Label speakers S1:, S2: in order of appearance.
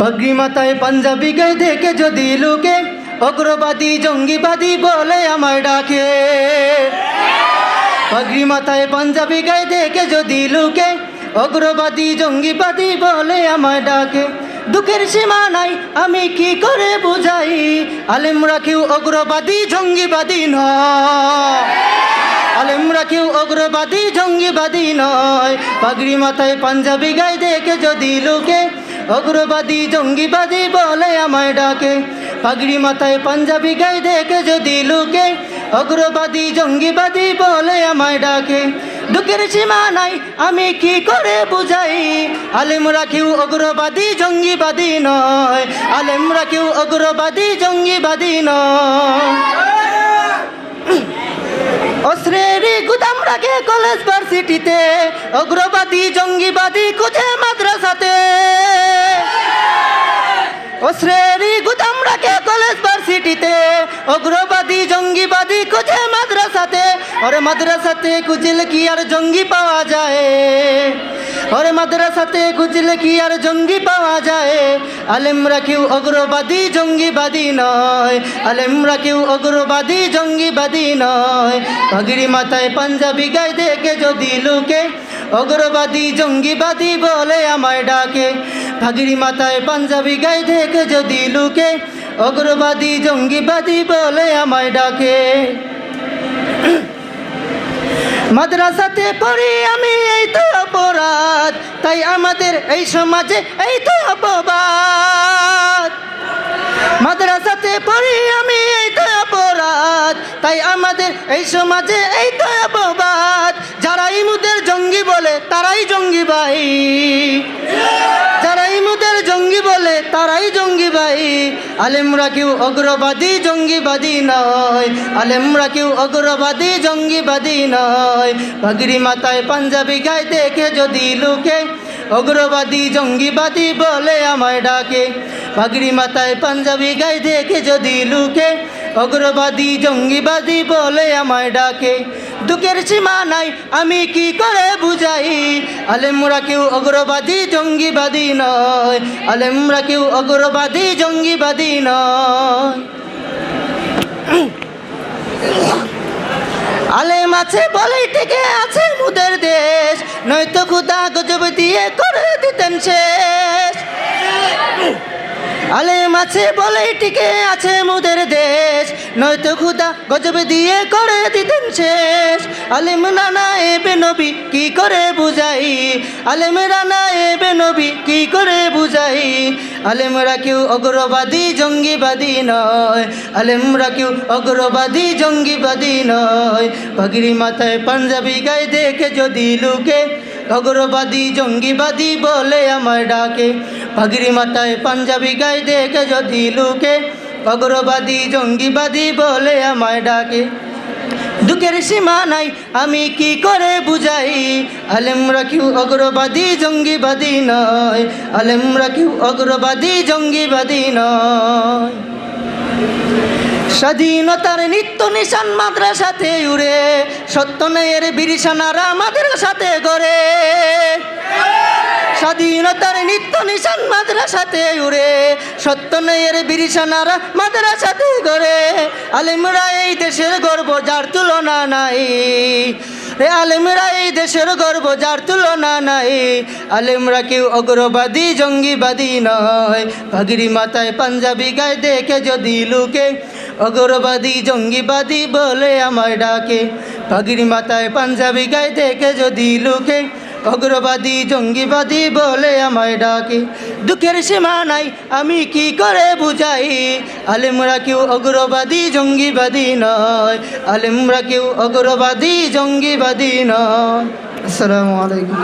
S1: পাগড়ি মাথায় পাঞ্জাবি গায়ে দেখে যদি লোকে? অগ্রবাদী জঙ্গিবাদী বলে আমায় ডাকে। পাগড়ি মাথায় পাঞ্জাবি গায়ে দেখে যদি লোকে? অগ্রবাদী জঙ্গিবাদী বলে আমায় ডাকে। দুঃখের সীমা নাই, আমি কি করে বুঝাই? আলেমরা কেউ অগ্রবাদী জঙ্গিবাদী নয়। আলেমরা কেউ অগ্রবাদী জঙ্গিবাদী নয়। পাগড়ি মাথায় পাঞ্জাবি গায়ে দেখে যদি লোকে? অগ্রবাদী জঙ্গিবাদী বলে আমায় ডাকে। পাগড়ি মাথায় পাঞ্জাবি গায়ে দেখে যদি লোকে অগ্রবাদী জঙ্গিবাদী বলে আমায় ডাকে। দুঃখের সীমা নাই, আমি কি করে বুঝাই? আলেমরা কেউ অগ্রবাদী জঙ্গিবাদী নয়। আলেমরা কেউ অগ্রবাদী জঙ্গিবাদী নয়। অস্ত্রের গুদাম রাখে কলেজ ভার্সিটিতে। অগ্রবাদী জঙ্গিবাদী খুঁজে ওরে মাদ্রাসাতে খুঁজলে কি আর জঙ্গি পাওয়া যায়? ওরে মাদ্রাসাতে খুঁজলে কি আর জঙ্গি পাওয়া যায়? আলেমরা কেউ অগ্রবাদী, জঙ্গিবাদী নয়। আলেমরা কেউ অগ্রবাদী, জঙ্গিবাদী নয়। পাগড়ি মাথায় পাঞ্জাবি গায়ে দেখে যদি লোকে অগ্রবাদী, জঙ্গিবাদী বলে আমায় ডাকে। পাগড়ি মাথায় পাঞ্জাবি গায়ে দেখে যদি লোকে অগ্রবাদী, জঙ্গিবাদী বলে আমায় ডাকে। মাদ্রাসাতে পড়ি আমি, এই তো অপরাধ। তাই আমাদের এই সমাজে এই তো অপবাদ। মাদ্রাসাতে পড়ি আমি, এই তো অপরাধ। তাই আমাদের এই সমাজে এই তো অপবাদ। যারা ইমুদের জঙ্গি বলে, তারাই জঙ্গি ভাই ভাই আলেমরা কেউ অগ্রবাদী, জঙ্গিবাদী নয়। আলেমরা কেউ অগ্রবাদী, জঙ্গিবাদী নয়। পাগড়ি মাথায় পাঞ্জাবি গায়ে দেখে যদি লোকে অগ্রবাদী, জঙ্গিবাদী বলে আমায় ডাকে। পাগড়ি মাথায় পাঞ্জাবি গায়ে দেখে যদি লোকে অগ্রবাদী, জঙ্গিবাদী বলে আমায় ডাকে। দুঃখের সীমা নাই, আমি কি করে বুঝাই? আলেমরা কেউ অগ্রবাদী, জঙ্গিবাদী নয়। আলেমরা কেউ অগ্রবাদী, জঙ্গিবাদী নয়। আলেম আছে বলেই টিকে আছে মুদের দেশ। নয়তো খুদা গজব দিয়ে করে দিতেন শেষ। আলেম আছে বলে টিকে আছে মুদের দেশ। নয়তো খুদা গজব দিয়ে করে দিতেন শেষ। আলেম নানা এবে নবী কি করে বুঝাই? আলেম রানা এবে নবী কি করে বুঝাই? আলেমরা কেউ অগ্রবাদী, জঙ্গিবাদী নয়। আলেমরা কেউ অগ্রবাদী, জঙ্গিবাদী নয়। পাগড়ি মাথায় পাঞ্জাবি গায়ে দেখে যদি লুকে, অগ্রবাদী, জঙ্গিবাদী বলে আমার ডাকে। পাগড়ি মাথায় পাঞ্জাবি গায়ে দেখে যদি লুকে অগ্রবাদী, জঙ্গিবাদী বলে আমায় ডাকে। দুঃখের সীমা নাই, আমি কি করে বুঝাই? আলেমরা কেউ অগ্রবাদী, জঙ্গিবাদী নয়। আলেমরা কেউ অগ্রবাদী, জঙ্গিবাদী নয়। স্বাধীনতার নিত্য নিশান মাদ্রাসাতে উড়ে, সত্য ন্যায়ের বিরিশানারা আমাদের সাথে গড়ে। স্বাধীনতার নিত্য নিশান মাদ্রাসাতে উড়ে সত্য ন্যায়ের বিরিশানারা মাদ্রাসাতে গড়ে। আলেমরা এই দেশের গর্ব, যার তুলনা নাই। রে আলেমরা এই দেশের গর্ব, যার তুলনা নাই। আলেমরা কেউ অগ্রবাদী, জঙ্গিবাদী নয়। পাগড়ি মাথায় পাঞ্জাবি গায়ে দেখে যদি লুকে, অগ্রবাদী, জঙ্গিবাদী বলে আমায় ডাকে। পাগড়ি মাথায় পাঞ্জাবি গায়ে দেখে যদি লুকে অগ্রবাদী জঙ্গিবাদী বলে আমায় ডাকে। দুঃখের সীমা নাই, আমি কি করে বুঝাই? আলেমরা কেউ অগ্রবাদী জঙ্গিবাদী নয়, আলেমরা কেউ অগ্রবাদী জঙ্গিবাদী নয়। আসসালামু আলাইকুম।